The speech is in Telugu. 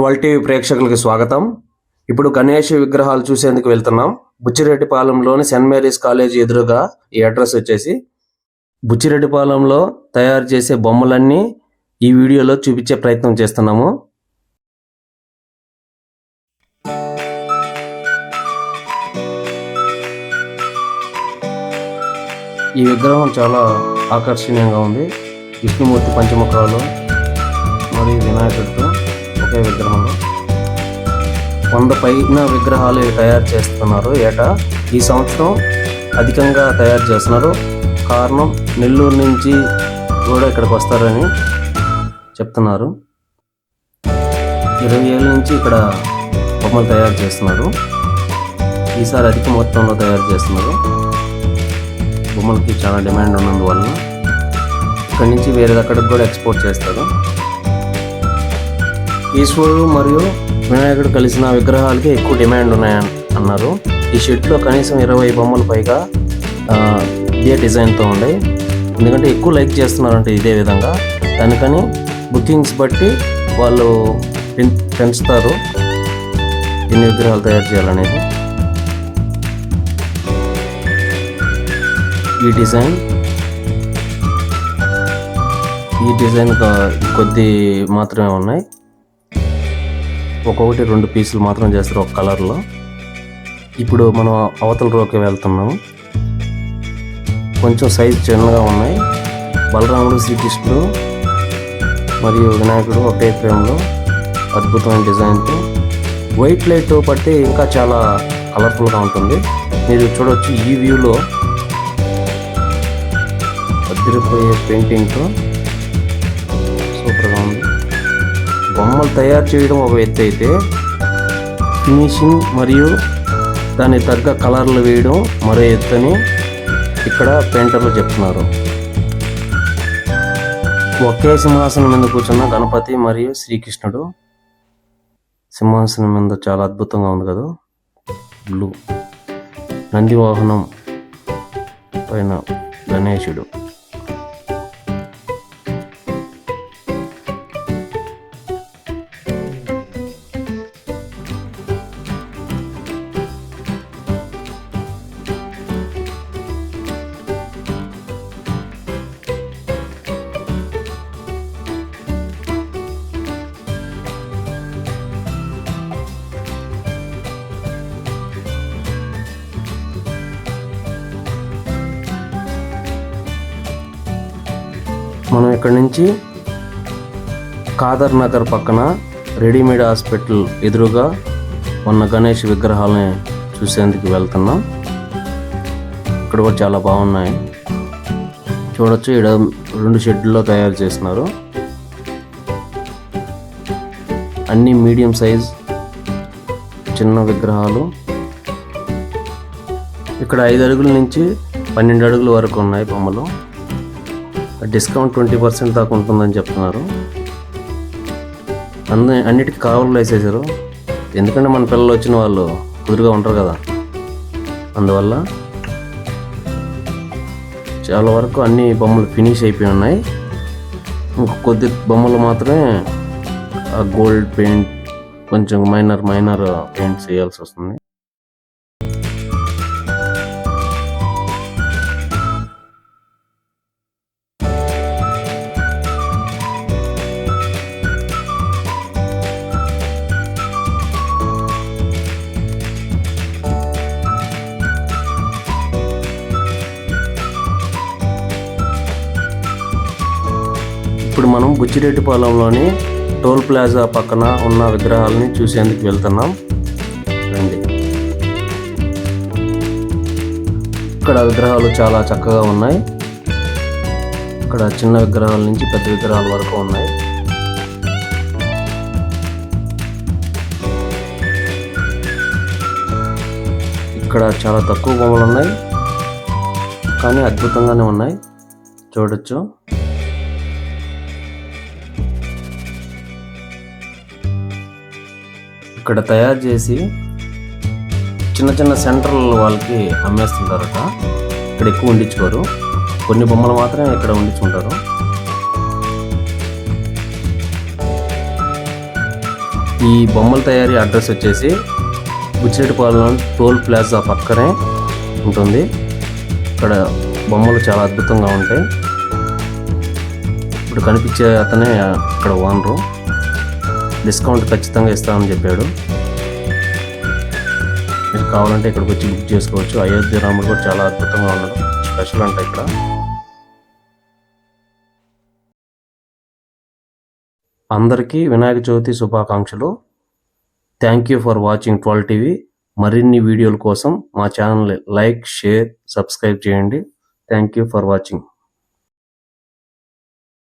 ట్వెల్వ్ టీవీ ప్రేక్షకులకి స్వాగతం. ఇప్పుడు గణేష్ విగ్రహాలు చూసేందుకు వెళ్తున్నాం. బుచ్చిరెడ్డిపాలెంలోని సెయింట్ మేరీస్ కాలేజ్ ఎదురుగా ఈ అడ్రస్ వచ్చేసి బుచ్చిరెడ్డిపాలెంలో తయారు చేసే బొమ్మలన్నీ ఈ వీడియోలో చూపించే ప్రయత్నం చేస్తున్నాము. ఈ విగ్రహం చాలా ఆకర్షణీయంగా ఉంది. విష్ణుమూర్తి పంచముఖాలు మరియు వినాయకుడితో. ఒకే విగ్రహంలో వంద పైన విగ్రహాలు తయారు చేస్తున్నారు ఏటా. ఈ సంవత్సరం అధికంగా తయారు చేస్తున్నారు. కారణం నెల్లూరు నుంచి కూడా ఇక్కడికి వస్తారని చెప్తున్నారు. ఇరవై ఏళ్ళ నుంచి ఇక్కడ బొమ్మలు తయారు చేస్తున్నారు. ఈసారి అధిక మొత్తంలో తయారు చేస్తున్నారు. బొమ్మలకి చాలా డిమాండ్ ఉన్నందువల్ల ఇక్కడి నుంచి వేరే దగ్గరకు కూడా ఎక్స్పోర్ట్ చేస్తారు. ఈశ్వరుడు మరియు వినాయకుడు కలిసిన విగ్రహాలకి ఎక్కువ డిమాండ్ ఉన్నాయని అన్నారు. ఈ షెడ్లో కనీసం ఇరవై బొమ్మలు పైగా ఇదే డిజైన్తో ఉండే ఎందుకంటే ఎక్కువ లైక్ చేస్తున్నారంటే ఇదే విధంగా. దానికని బుకింగ్స్ బట్టి వాళ్ళు పెంచుతారు. ఎన్ని విగ్రహాలు తయారు చేయాలనేది. ఈ డిజైన్. ఈ డిజైన్ కొద్ది మాత్రమే ఉన్నాయి. ఒక్కొక్కటి రెండు పీసులు మాత్రం చేస్తారు ఒక కలర్లో. ఇప్పుడు మనం అవతల రోకి వెళ్తున్నాము కొంచెం సైజ్ చిన్నగా ఉన్నాయి. బలరాముడు శ్రీకృష్ణుడు మరియు వినాయకుడు ఒకే ఫ్రేమ్లో అద్భుతమైన డిజైన్తో. వైట్ లైట్ పట్టి ఇంకా చాలా కలర్ఫుల్గా ఉంటుంది. మీరు చూడవచ్చు ఈ వ్యూలో అద్దరిపోయే పెయింటింగ్తో బొమ్మలు తయారు చేయడం ఒక ఎత్తు అయితే ఫినిషింగ్ మరియు దానికి తగ్గ కలర్లు వేయడం మరో ఎత్తు అని ఇక్కడ పెయింటర్లు చెప్తున్నారు. ఒకే సింహాసనం మీద కూర్చున్న గణపతి మరియు శ్రీకృష్ణుడు సింహాసనం మీద చాలా అద్భుతంగా ఉంది కదా. బ్లూ. నంది వాహనం పైన గణేశుడు. మనం ఇక్కడ నుంచి కాదర్ నగర్ పక్కన రెడీమేడ్ హాస్పిటల్ ఎదురుగా ఉన్న గణేష్ విగ్రహాలని చూసేందుకు వెళ్తున్నాం. ఇక్కడ కూడా చాలా బాగున్నాయి. చూడొచ్చు ఇక్కడ రెండు షెడ్లో తయారు చేసినారు. అన్ని మీడియం సైజ్ చిన్న విగ్రహాలు. ఇక్కడ ఐదు అడుగుల నుంచి పన్నెండు అడుగుల వరకు ఉన్నాయి బొమ్మలు. డిస్కౌంట్ ట్వంటీ పర్సెంట్ దాకా ఉంటుందని చెప్తున్నారు. అందు అన్నిటికీ కావాలి వేసేసారు ఎందుకంటే మన పిల్లలు వచ్చిన వాళ్ళు కుదురుగా ఉంటారు కదా. అందువల్ల చాలా వరకు అన్ని బొమ్మలు ఫినిష్ అయిపోయి ఉన్నాయి. ఇంక కొద్ది బొమ్మలు మాత్రమే ఆ గోల్డ్ పెయింట్ కొంచెం మైనర్ మైనర్ పెయింట్స్ వేయాల్సి వస్తుంది. ఇప్పుడు మనం బుచ్చిరెడ్డిపాలెంలోని టోల్ ప్లాజా పక్కన ఉన్న విగ్రహాలని చూసేందుకు వెళ్తున్నాం. రండి. ఇక్కడ విగ్రహాలు చాలా చక్కగా ఉన్నాయి. ఇక్కడ చిన్న విగ్రహాల నుంచి పెద్ద విగ్రహాల వరకు ఉన్నాయి. ఇక్కడ చాలా తక్కువ బొమ్మలు ఉన్నాయి. కానీ అద్భుతంగానే ఉన్నాయి. చూడొచ్చు. ఇక్కడ తయారు చేసి చిన్న చిన్న సెంటర్ వాళ్ళకి అమ్మేస్తుంటారట. ఇక్కడ ఎక్కువ ఉండించుకోరు కొన్ని బొమ్మలు మాత్రమే ఇక్కడ ఉండించుకుంటారు ఈ బొమ్మల తయారీ అడ్రస్ వచ్చేసి బుచ్చిరెడ్డిపాలెం టోల్ ప్లాజా పక్కనే ఉంటుంది. ఇక్కడ బొమ్మలు చాలా అద్భుతంగా ఉంటాయి. ఇప్పుడు కనిపించే అతనే ఇక్కడ ఓనరు. డిస్కౌంట్ ఖచ్చితంగా ఇస్తామని చెప్పాడు. మీరు కావాలంటే ఇక్కడికి వచ్చి బుక్ చేసుకోవచ్చు. అయోధ్య రాముడు కూడా చాలా అద్భుతంగా ఉన్నాడు. స్పెషల్ అంట ఇక్కడ. అందరికీ వినాయక చవితి శుభాకాంక్షలు. Thank you for watching twelve TV మరిన్ని వీడియోల కోసం మా ఛానల్ లైక్ షేర్ సబ్స్క్రైబ్ చేయండి. Thank you for watching